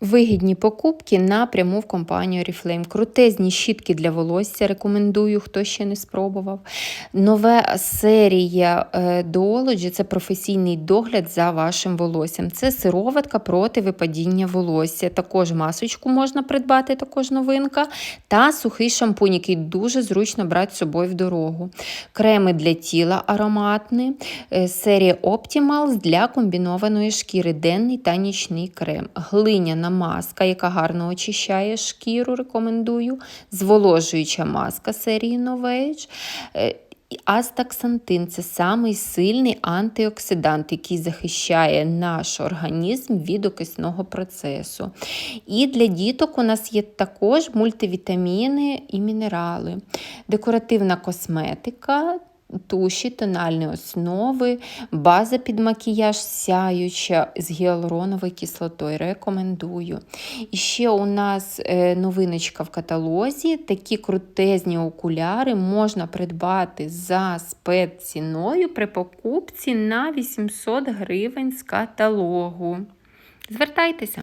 Вигідні покупки напряму в компанію Oriflame. Крутезні щітки для волосся рекомендую, хто ще не спробував. Нова серія е, Duology – це професійний догляд за вашим волоссям. Це сироватка проти випадіння волосся. Також масочку можна придбати, також новинка. Та сухий шампунь, який дуже зручно брати з собою в дорогу. Креми для тіла ароматні. Е, Серія Optimals для комбінованої шкіри, денний та нічний крем. Глиняна маска, яка гарно очищає шкіру, рекомендую. Зволожуюча маска серії Novage. Е, Астаксантин це самий сильний антиоксидант, який захищає наш організм від окисного процесу. І для діток у нас є також мультивітаміни і мінерали, декоративна косметика. Туші, тональні основи, база під макіяж сяюча з гіалуроновою кислотою. Рекомендую. І ще у нас е, новиночка в каталозі. Такі крутезні окуляри можна придбати за спецціною при покупці на 800 гривень з каталогу. Звертайтеся!